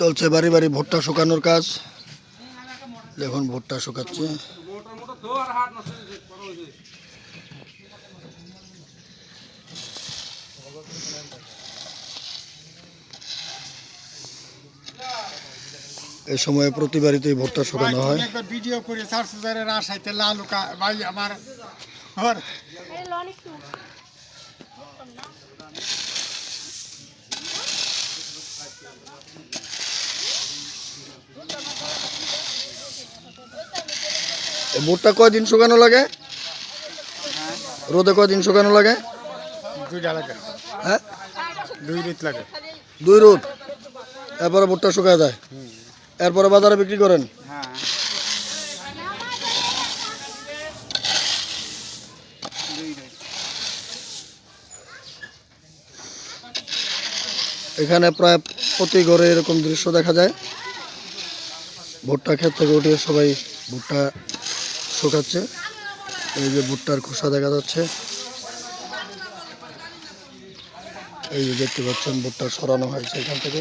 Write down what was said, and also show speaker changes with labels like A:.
A: চলছে বাড়ি বাড়ি ভুট্টা শুকানোর কাজ। দেখুন ভুট্টা শুকাচ্ছে। এই সময় প্রতি বাড়িতেই ভুট্টা শুকানো হয়।
B: ভিডিও করে চার সুজারের আশাইতে লালু কা ভাই আমার
A: ভুট্টা কয়দিন শুকানো লাগে? রোদে কয়দিন শুকানো লাগে?
B: লাগে।
A: হ্যাঁ?
B: দুই রিত লাগে।
A: দুই রোদ? এরপরে ভুট্টা শুকায় যায়? এরপরে বাজারে বিক্রি করেন?
B: হ্যাঁ।
A: এখানে প্রায় প্রতি ঘরে এরকম দৃশ্য দেখা যায়। ভুট্টা ক্ষেত থেকে উঠে সবাই ভুট্টা শুকাচ্ছে। এই যে ভুট্টার খোসা দেখা যাচ্ছে। এই যে দেখতে পাচ্ছেন, ভুট্টা সরানো হয়েছে এখান থেকে।